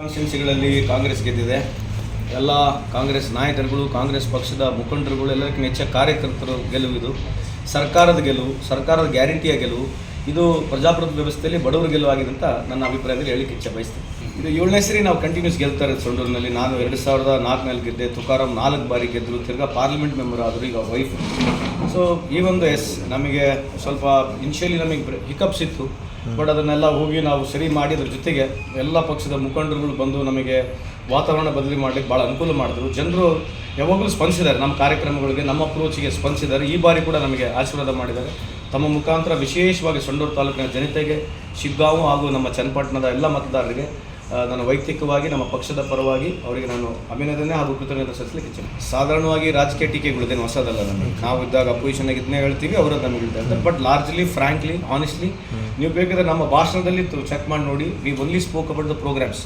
ಕಾನ್ಸ್ಟಿಟ್ಯೂನ್ಸಿಗಳಲ್ಲಿ ಕಾಂಗ್ರೆಸ್ ಗೆದ್ದಿದೆ. ಎಲ್ಲ ಕಾಂಗ್ರೆಸ್ ನಾಯಕರುಗಳು, ಕಾಂಗ್ರೆಸ್ ಪಕ್ಷದ ಮುಖಂಡರುಗಳು ಎಲ್ಲಕ್ಕಿಂತ ಕಾರ್ಯಕರ್ತರ ಗೆಲುವು ಇದು. ಸರ್ಕಾರದ ಗೆಲುವು, ಸರ್ಕಾರದ ಗ್ಯಾರಂಟಿಯ ಗೆಲುವು, ಇದು ಪ್ರಜಾಪ್ರಭುತ್ವ ವ್ಯವಸ್ಥೆಯಲ್ಲಿ ಬಡವರ ಗೆಲುವು ಆಗಿದೆ ಅಂತ ನನ್ನ ಅಭಿಪ್ರಾಯದಲ್ಲಿ ಹೇಳಿಕೆ ಇಚ್ಛೆ ಬಯಸ್ತೀನಿ. ಇದು ಏಳನೇ ಸರಿ ನಾವು ಕಂಟಿನ್ಯೂಸ್ ಗೆಲ್ತಾ ಇರೋದು ಸೊಂಡೂರಿನಲ್ಲಿ. ನಾನು ಎರಡು ಸಾವಿರದ ನಾಲ್ಕನಲ್ಲಿ ಗೆದ್ದೆ, ತುಕಾರಾಮ್ ನಾಲ್ಕು ಬಾರಿ ಗೆದ್ದರು, ತಿರ್ಗಾ ಪಾರ್ಲಿಮೆಂಟ್ ಮೆಂಬರ್ ಆದರು ಈಗ ವೈಫ್ ಸೊ ಈ ಒಂದು ಎಸ್ ನಮಗೆ ಸ್ವಲ್ಪ ಇನಿಷಿಯಲಿ ನಮಗೆ ಹಿಕಪ್ಸ್ ಇತ್ತು. ಬಟ್ ಅದನ್ನೆಲ್ಲ ಹೋಗಿ ನಾವು ಸರಿ ಮಾಡಿದ್ರ ಜೊತೆಗೆ ಎಲ್ಲ ಪಕ್ಷದ ಮುಖಂಡರುಗಳು ಬಂದು ನಮಗೆ ವಾತಾವರಣ ಬದಲಿ ಮಾಡಲಿಕ್ಕೆ ಭಾಳ ಅನುಕೂಲ ಮಾಡಿದ್ರು. ಜನರು ಯಾವಾಗಲೂ ಸ್ಪಂದಿಸಿದ್ದಾರೆ. ನಮ್ಮ ಕಾರ್ಯಕ್ರಮಗಳಿಗೆ, ನಮ್ಮ ಅಪ್ರೋಚಿಗೆ ಸ್ಪಂದಿಸಿದ್ದಾರೆ. ಈ ಬಾರಿ ಕೂಡ ನಮಗೆ ಆಶೀರ್ವಾದ ಮಾಡಿದ್ದಾರೆ. ತಮ್ಮ ಮುಖಾಂತರ ವಿಶೇಷವಾಗಿ ಸೊಂಡೂರು ತಾಲೂಕಿನ ಜನತೆಗೆ, ಶಿಗ್ಗಾವು ಹಾಗೂ ನಮ್ಮ ಚನ್ನಪಟ್ಟಣದ ಎಲ್ಲ ಮತದಾರರಿಗೆ ನಾನು ವೈಯಕ್ತಿಕವಾಗಿ ನಮ್ಮ ಪಕ್ಷದ ಪರವಾಗಿ ಅವರಿಗೆ ನಾನು ಅಭಿನಂದನೆ ಹಾಗೂ ಕೃತಜ್ಞತೆ ಸಲ್ಲಿಸಲಿಕ್ಕೆ ಇಚ್ಛೆ ಸಾಧಾರಣವಾಗಿ ರಾಜಕೀಯ ಟೀಕೆಗಳಿದ್ದೇನೆ ಹೊಸದಲ್ಲ ನಮಗೆ. ನಾವು ಇದ್ದಾಗ ಅಪೋಸಿಷನ್ ಇದನ್ನೇ ಹೇಳ್ತೀವಿ, ಅವರು ನಮಗೆ ಹೇಳ್ತಾರೆ ಬಟ್ ಲಾರ್ಜ್ಲಿ ಫ್ರಾಂಕ್ಲಿ ಆನೆಸ್ಟ್ಲಿ ನೀವು ಬೇಕಾದ್ರೆ ನಮ್ಮ ಭಾಷಣದಲ್ಲಿ ಚೆಕ್ ಮಾಡಿ ನೋಡಿ we only spoke about the programmes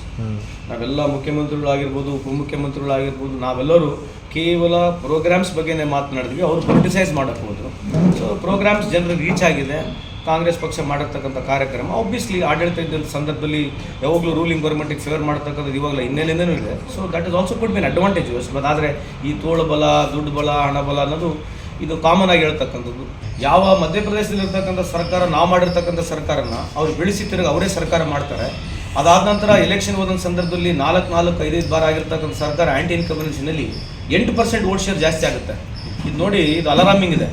ನಾವೆಲ್ಲ ಮುಖ್ಯಮಂತ್ರಿಗಳಾಗಿರ್ಬೋದು, ಉಪಮುಖ್ಯಮಂತ್ರಿಗಳಾಗಿರ್ಬೋದು, ನಾವೆಲ್ಲರೂ ಕೇವಲ ಪ್ರೋಗ್ರಾಮ್ಸ್ ಬಗ್ಗೆನೇ ಮಾತನಾಡಿದ್ವಿ. ಅವರು ಪೊಲಿಟಿಸೈಸ್ ಮಾಡಕ್ಕೆ ಹೋದರು. ಸೊ ಪ್ರೋಗ್ರಾಮ್ಸ್ ಜನರಿಗೆ ರೀಚ್ ಆಗಿದೆ. ಕಾಂಗ್ರೆಸ್ ಪಕ್ಷ ಮಾಡಿರ್ತಕ್ಕಂಥ ಕಾರ್ಯಕ್ರಮ. ಆಬ್ವಿಯಸ್ಲಿ ಆಡಳಿತ ಇದ್ದಂಥ ಸಂದರ್ಭದಲ್ಲಿ ಯಾವಾಗಲೂ ರೂಲಿಂಗ್ ಗೌರ್ಮೆಂಟಿಗೆ ಫೇವರ್ ಮಾಡ್ತಕ್ಕಂಥದ್ದು ಇವಾಗಲೇ ಹಿನ್ನೆಲೆಯಿಂದನೂ ಇದೆ. So that is also could be an advantage but ಆದರೆ ಈ ತೋಳು ಬಲ, ದುಡ್ಡು ಬಲ, ಹಣ ಬಲ ಅನ್ನೋದು ಇದು ಕಾಮನ್ ಆಗಿ ಹೇಳ್ತಕ್ಕಂಥದ್ದು. ಯಾವ ಮಧ್ಯಪ್ರದೇಶದಲ್ಲಿರ್ತಕ್ಕಂಥ ಸರ್ಕಾರ, ನಾವು ಮಾಡಿರ್ತಕ್ಕಂಥ ಸರ್ಕಾರನ ಅವ್ರು ಬೆಳೆಸಿ ತಿರುಗಿ ಅವರೇ ಸರ್ಕಾರ ಮಾಡ್ತಾರೆ. ಅದಾದ ನಂತರ ಎಲೆಕ್ಷನ್ ಹೋದಂಥ ಸಂದರ್ಭದಲ್ಲಿ ನಾಲ್ಕು ನಾಲ್ಕು ಐದೈದು ಬಾರ ಆಗಿರ್ತಕ್ಕಂಥ ಸರ್ಕಾರ ಆ್ಯಂಟಿ ಇನ್ಕಂಬೆನ್ಸಿನಲ್ಲಿ ಎಂಟು ಪರ್ಸೆಂಟ್ ವೋಟ್ ಶೇರ್ ಜಾಸ್ತಿ ಆಗುತ್ತೆ. ಇದು ನೋಡಿ ಇದು ಅಲಾರಾಮಿಂಗ್ ಇದೆ.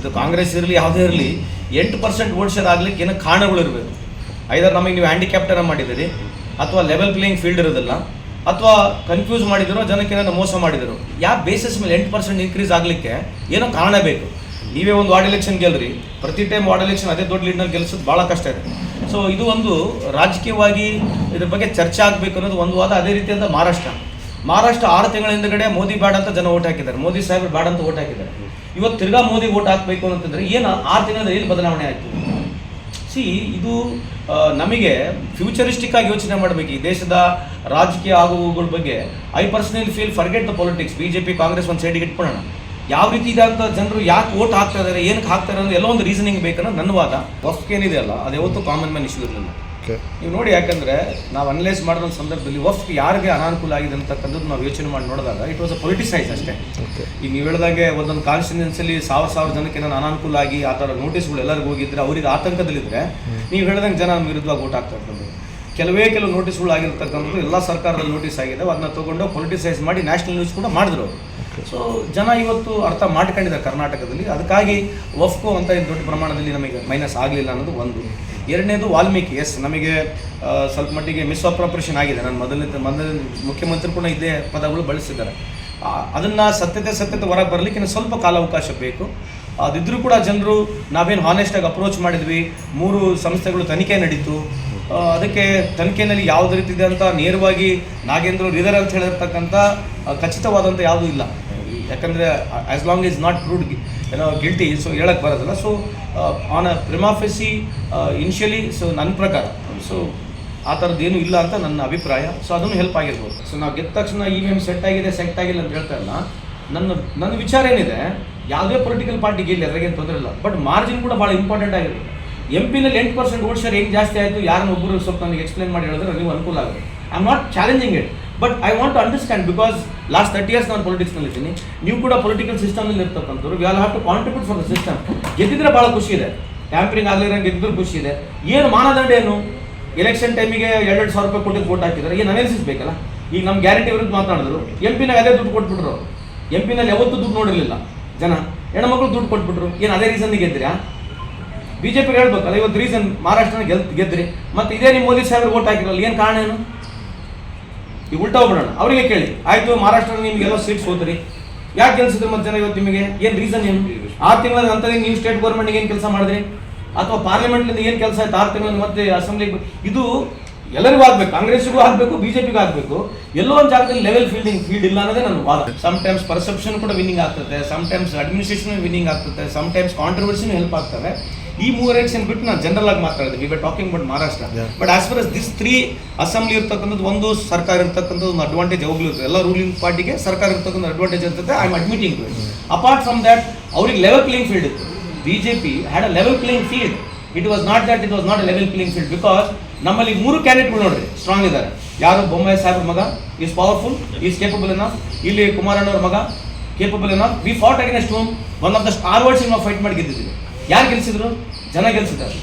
ಇದು ಕಾಂಗ್ರೆಸ್ ಇರಲಿ, ಯಾವುದೇ ಇರಲಿ, ಎಂಟು ಪರ್ಸೆಂಟ್ ವೋಟ್ ಶೇರ್ ಆಗ್ಲಿಕ್ಕೆ ಏನೋ ಕಾರಣಗಳು ಇರಬೇಕು. ಐದರ್ ನಮಗೆ ನೀವು ಹ್ಯಾಂಡಿಕ್ಯಾಪ್ಟನ್ನ ಮಾಡಿದ್ದೀರಿ, ಅಥವಾ ಲೆವೆಲ್ ಪ್ಲೇಯಿಂಗ್ ಫೀಲ್ಡ್ ಇರೋದಿಲ್ಲ, ಅಥವಾ ಕನ್ಫ್ಯೂಸ್ ಮಾಡಿದಿರೋ ಜನಕ್ಕೆ ಏನಾದ್ರು ಮೋಸ ಮಾಡಿದರು ಯಾವ ಬೇಸಿಸ್ ಮೇಲೆ ಎಂಟು ಪರ್ಸೆಂಟ್ ಇನ್ಕ್ರೀಸ್ ಆಗಲಿಕ್ಕೆ ಏನೋ ಕಾರಣ ಬೇಕು. ನೀವೇ ಒಂದು ವಾರ್ಡ್ ಎಲೆಕ್ಷನ್ ಗೆಲ್ಲರಿ ಪ್ರತಿ ಟೈಮ್ ವಾರ್ಡ್ ಎಲೆಕ್ಷನ್ ಅದೇ ದೊಡ್ಡ ಲೀಡ್ನಲ್ಲಿ ಗೆಲ್ಸೋದು ಭಾಳ ಕಷ್ಟ ಇದೆ. ಸೊ ಇದು ಒಂದು ರಾಜಕೀಯವಾಗಿ ಇದ್ರ ಬಗ್ಗೆ ಚರ್ಚೆ ಆಗಬೇಕು ಅನ್ನೋದು ಒಂದು ವಾದ ಅದೇ ರೀತಿಯಾದ ಮಹಾರಾಷ್ಟ್ರ. ಮಹಾರಾಷ್ಟ್ರ ಆರು ತಿಂಗಳ ಹಿಂದಗಡೆ ಮೋದಿ ಬೇಡ ಅಂತ ಜನ ಓಟ್ ಹಾಕಿದ್ದಾರೆ, ಮೋದಿ ಸಾಹೇಬ್ ಬ್ಯಾಡ್ ಅಂತ ಓಟ್ ಹಾಕಿದ್ದಾರೆ. ಇವತ್ತು ತಿರ್ಗಾ ಮೋದಿ ಓಟ್ ಹಾಕಬೇಕು ಅಂತಂದ್ರೆ ಏನು ಆರು ತಿಂಗಳಲ್ಲಿ ಏನು ಬದಲಾವಣೆ ಆಯಿತು? ಸಿ, ಇದು ನಮಗೆ ಫ್ಯೂಚರಿಸ್ಟಿಕ್ ಆಗಿ ಯೋಚನೆ ಮಾಡಬೇಕು ಈ ದೇಶದ ರಾಜಕೀಯ ಆಗುವುಗಳ ಬಗ್ಗೆ. I personally feel forget the politics B J P Congress ಒಂದು ಸೈಡಿಗೆ ಇಟ್ಕೊಳ್ಳೋಣ. ಯಾವ ರೀತಿ ಇದೆ ಅಂತ ಜನರು ಯಾಕೆ ಓಟ್ ಹಾಕ್ತಾ ಇದ್ದಾರೆ ಏನಕ್ಕೆ ಹಾಕ್ತಾರೆ ಇದ್ದಾರೆ ಎಲ್ಲೋ ಒಂದು ರೀಸನಿಂಗ್ ಬೇಕನ್ನೋ ನನ್ನ ವಾದ. ಏನಿದೆ ಅಲ್ಲ ಅದು ಯಾವತ್ತೂ ಕಾಮನ್ ಮ್ಯಾನ್ ಇಶ್ಯೂ ಇರಲಿಲ್ಲ. ನೀವು ನೋಡಿ ಯಾಕಂದ್ರೆ ನಾವು ಅನಲೈಸ್ ಮಾಡಿದ ಸಂದರ್ಭದಲ್ಲಿ ವಫ್ ಯಾರಿಗೆ ಅನಾನುಕೂಲ ಆಗಿದೆ ಅಂತಕ್ಕಂಥದ್ದು ನಾವು ಯೋಚನೆ ಮಾಡಿ ನೋಡಿದಾಗ ಇಟ್ ವಾಸ್ ಅ ಪೊಲಿಟಿಸೈಸ್ ಅಷ್ಟೇ. ಈಗ ನೀವು ಹೇಳಿದಾಗೆ ಒಂದೊಂದು ಕಾನ್ಸ್ಟಿಟ್ಯೂನ್ಸಲ್ಲಿ ಸಾವಿರ ಸಾವಿರ ಜನಕ್ಕೆ ನಾನು ಅನಾನುಕೂಲ ಆಗಿ ಆ ಥರ ನೋಟಿಸ್ಗಳು ಎಲ್ಲರಿಗೂ ಹೋಗಿದ್ರೆ ಅವ್ರಿಗೆ ಆತಂಕದಲ್ಲಿದ್ದರೆ ನೀವು ಹೇಳಿದಂಗೆ ಜನ ವಿರುದ್ಧವಾಗಿ ಓಟ್ ಆಗ್ತಾ ಇರ್ತದೆ ಕೆಲವೇ ಕೆಲವು ನೋಟಿಸ್ಗಳು ಆಗಿರ್ತಕ್ಕಂಥದ್ದು ಎಲ್ಲ ಸರ್ಕಾರದ ನೋಟಿಸ್ ಆಗಿದೆ. ಅದನ್ನ ತಗೊಂಡು ಪೊಲಿಟಿಸೈಸ್ ಮಾಡಿ ನ್ಯಾಷನಲ್ ನ್ಯೂಸ್ ಕೂಡ ಮಾಡಿದ್ರು. ಅವರು ಸೊ ಜನ ಇವತ್ತು ಅರ್ಥ ಮಾಡ್ಕೊಂಡಿದ್ದಾರೆ ಕರ್ನಾಟಕದಲ್ಲಿ. ಅದಕ್ಕಾಗಿ ವಫ್ಕು ಅಂತ ಇದು ದೊಡ್ಡ ಪ್ರಮಾಣದಲ್ಲಿ ನಮಗೆ ಮೈನಸ್ ಆಗಲಿಲ್ಲ ಅನ್ನೋದು ಒಂದು. ಎರಡನೇದು ವಾಲ್ಮೀಕಿ. ಎಸ್ ನಮಗೆ ಸ್ವಲ್ಪ ಮಟ್ಟಿಗೆ ಮಿಸ್ಅಪ್ರಾಪ್ರೇಷನ್ ಆಗಿದೆ. ನಾನು ಮೊದಲನೇ ಮೊದಲನೇ ಮುಖ್ಯಮಂತ್ರಿ ಕೂಡ ಇದೇ ಪದಗಳು ಬಳಸಿದ್ದಾರೆ. ಅದನ್ನು ಸತ್ಯತೆ ಸತ್ಯತೆ ಹೊರಗೆ ಬರಲಿಕ್ಕೆ ಇನ್ನು ಸ್ವಲ್ಪ ಕಾಲಾವಕಾಶ ಬೇಕು. ಅದಿದ್ರೂ ಕೂಡ ಜನರು ನಾವೇನು ಹಾನೆಸ್ಟಾಗಿ ಅಪ್ರೋಚ್ ಮಾಡಿದ್ವಿ. ಮೂರು ಸಂಸ್ಥೆಗಳು ತನಿಖೆ ನಡೀತು. ಅದಕ್ಕೆ ತನಿಖೆಯಲ್ಲಿ ಯಾವ್ದು ರೀತಿ ಇದೆ ಅಂತ ನೇರವಾಗಿ ನಾಗೇಂದ್ರ ರಿದರ್ ಅಂತ ಹೇಳಿರ್ತಕ್ಕಂಥ ಖಚಿತವಾದಂಥ ಯಾವುದೂ ಇಲ್ಲ. ಯಾಕಂದರೆ as long is not proved ಏನೋ ಗಿಲ್ಟಿ ಸೊ ಹೇಳಕ್ಕೆ ಬರೋದಿಲ್ಲ. So on a prima facie initially so ನನ್ನ ಪ್ರಕಾರ ಸೊ ಆ ಥರದ್ದು ಏನೂ ಇಲ್ಲ ಅಂತ ನನ್ನ ಅಭಿಪ್ರಾಯ. ಸೊ ಅದನ್ನು ಹೆಲ್ಪ್ ಆಗಿರ್ಬೋದು. ಸೊ ನಾವು ಗೆದ್ದ ತಕ್ಷಣ ಇ ವಿ ಸೆಟ್ ಆಗಿದೆ ಸೆಟ್ ಆಗಿಲ್ಲ ಅಂತ ಹೇಳ್ತಾ ಇಲ್ಲ. ನನ್ನ ನನ್ನ ವಿಚಾರ ಏನಿದೆ, ಯಾವುದೇ ಪೊಲಿಟಿಕಲ್ ಪಾರ್ಟಿಗೆ ಗೆಲ್ಲಿ ಅದ್ರಾಗೇನು ತೊಂದರೆ ಇಲ್ಲ. ಬಟ್ ಮಾರ್ಜಿನ್ ಕೂಡ ಭಾಳ ಇಂಪಾರ್ಟೆಂಟ್ ಆಗಿರುತ್ತೆ. ಎಂ ಪಿನಲ್ಲಿ ಎಂಟು ಪರ್ಸೆಂಟ್ ವೋಟ್ ಶೇರ್ ಹೆಂಗೆ ಜಾಸ್ತಿ ಆಯಿತು, ಯಾರನ್ನ ಒಬ್ಬರು ಸ್ವಲ್ಪ ನನಗೆ ಎಕ್ಸ್ಪ್ಲೇನ್ ಮಾಡಿ ಹೇಳಿದ್ರೆ ನೀವು ಅನುಕೂಲ ಆಗುತ್ತೆ. I am not challenging it but I want to understand because last thirty years ನಾನು ಪೊಲಿಟಿಕ್ಸ್ನಲ್ಲಿ ಇದ್ದೀನಿ. ನೀವು ಕೂಡ ಪೊಲಿಟಿಕಲ್ ಸಿಸ್ಟಮ್ನಲ್ಲಿ ಇರ್ತಕ್ಕಂಥವ್ರು we all have to contribute for the system ಗೆದ್ದಿದ್ರೆ ಭಾಳ ಖುಷಿ ಇದೆ. ಟ್ಯಾಂಪರಿಂಗ್ ಆಗಲಿರಂಗೆ ಗೆದ್ದಿದ್ರು ಖುಷಿ ಇದೆ. ಏನು ಮಾನದಂಡ ಏನು? ಎಲೆಕ್ಷನ್ ಟೈಮಿಗೆ ಎರಡೆರಡು ಸಾವಿರ ರೂಪಾಯಿ ಕೊಟ್ಟು ವೋಟ್ ಹಾಕಿದ್ದಾರೆ. ಏನು ಅನಾಲಿಸಿಸ್ ಬೇಕಲ್ಲ? ಈಗ ನಮ್ಮ ಗ್ಯಾರಂಟಿ ವಿರುದ್ಧ ಮಾತನಾಡಿದ್ರು. ಎಂ ಪಿನಾಗ ಅದೇ ದುಡ್ಡು ಕೊಟ್ಬಿಟ್ರು. ಎಂ ಪಿನಲ್ಲಿ ಯಾವತ್ತೂ ದುಡ್ಡು ನೋಡಿರಲಿಲ್ಲ ಜನ. ಹೆಣ್ಮಕ್ಳು ದುಡ್ಡು ಕೊಟ್ಬಿಟ್ರು. ಏನು ಅದೇ ರೀಸನ್ ಗೆದ್ದಿರಾ? ಬಿಜೆಪಿ ಹೇಳ್ಬೇಕಲ್ಲ, ಇವತ್ತು ರೀಸನ್ ಮಹಾರಾಷ್ಟ್ರನ ಗೆಲ್, ಗೆದ್ರಿ. ಮತ್ತೆ ಇದೇ ನಿಮ್ಮ ಮೋದಿ ಸಾಹೇಬ್ರು ಓಟ್ ಹಾಕಿರಲ್ಲ, ಏನು ಕಾರಣ ಏನು? ಈಗ ಉಲ್ಟಾ ಹೋಗ್ಬಿಡೋಣ. ಅವರಿಗೆ ಕೇಳಿ, ಆಯ್ತು ಮಹಾರಾಷ್ಟ್ರ ನಿಮ್ಗೆಲ್ಲ ಸೀಟ್ಸ್ ಹೋದ್ರಿ. ಯಾಕೆ ಕೆಲಸದ ಮತ್ತೆ ಜನ ಇವತ್ತು ನಿಮಗೆ? ಏನು ರೀಸನ್ ಏನು? ಆರು ತಿಂಗಳ ನಂತರ ನೀವು ಸ್ಟೇಟ್ ಗೌರ್ಮೆಂಟ್ಗೆ ಏನು ಕೆಲಸ ಮಾಡಿದ್ರಿ? ಅಥವಾ ಪಾರ್ಲಿಮೆಂಟ್ನಿಂದ ಏನು ಕೆಲಸ ಆಯ್ತು? ಆರು ತಿಂಗಳ ಮತ್ತೆ ಅಸೆಂಬ್ಲಿಗೆ ಇದು ಎಲ್ಲರಿಗೂ ಆಗ್ಬೇಕು ಕಾಂಗ್ರೆಸ್ಗೂ ಆಗಬೇಕು, ಬಿಜೆಪಿಗೂ ಆಗಬೇಕು. ಎಲ್ಲೋ ಒಂದು ಜಾಗದಲ್ಲಿ ಲೆವೆಲ್ ಫೀಲ್ಡಿಂಗ್ ಫೀಲ್ಡ್ ಇಲ್ಲ ಅನ್ನೋದೇ ನನ್ನ ವಾದ. ಸಮ್ ಟೈಮ್ಸ್ ಪರ್ಸೆಪ್ಷನ್ ಕೂಡ ವಿನ್ನಿಂಗ್ ಆಗ್ತದೆ ಸಮ್ ಟೈಮ್ಸ್ ಅಡ್ಮಿನಿಸ್ಟ್ರೇಷನ್ ವಿನ್ನಿಂಗ್ ಆಗ್ತದೆ ಸಮ್ ಟೈಮ್ಸ್ ಕಾಂಟ್ರವರ್ಸಿನೂ ಹೆಲ್ಪ್ ಆಗ್ತವೆ. ಈ ಮೂರು ಎಲೆಕ್ಷನ್ ಬಿಟ್ಟು ನಾನು ಜನರಲ್ ಆಗಿ ಮಾತಾಡಿದೆ. We were talking but Maharashtra but as far as this three assembly ಇರ್ತಕ್ಕಂಥದ್ದು ಒಂದು ಸರ್ಕಾರ ಇರ್ತಕ್ಕಂಥದ್ದು ಒಂದು ಅಡ್ವಾಂಟೇಜ್ ಯಾವಾಗಲೂ ಇರ್ತದೆ. ಎಲ್ಲ ರೂಲಿಂಗ್ ಪಾರ್ಟಿಗೆ ಸರ್ಕಾರ ಇರ್ತಕ್ಕಂಥ ಅಡ್ವಾಂಟೇಜ್ ಇರ್ತದೆ. I am admitting to apart from that ಅವ್ರಿಗೆ ಲೆವೆಲ್ ಪ್ಲೇಯಿಂಗ್ ಫೀಲ್ಡ್ ಇತ್ತು. B J P had a level playing field it was not that it was not level playing field because ನಮ್ಮಲ್ಲಿ ಮೂರು ಕ್ಯಾಂಡಿಡೇಟ್ಗಳು ನೋಡ್ರಿ strong ಇದ್ದಾರೆ ಯಾರು? ಬೊಮ್ಮಾಯಿ ಸಾಹೇಬ್ರ ಮಗ is powerful is capable enough ಇಲ್ಲಿ ಕುಮಾರಣ್ಣವ್ರ ಮಗ capable enough we fought against whom one of the star words ನಾವು ಫೈಟ್ ಮಾಡಿ ಗೆದ್ದಿದ್ದೀವಿ. ಯಾರು ಗೆಲ್ಸಿದ್ರು? ಜನ ಗೆಲ್ಸಿದ್ದಾರೆ.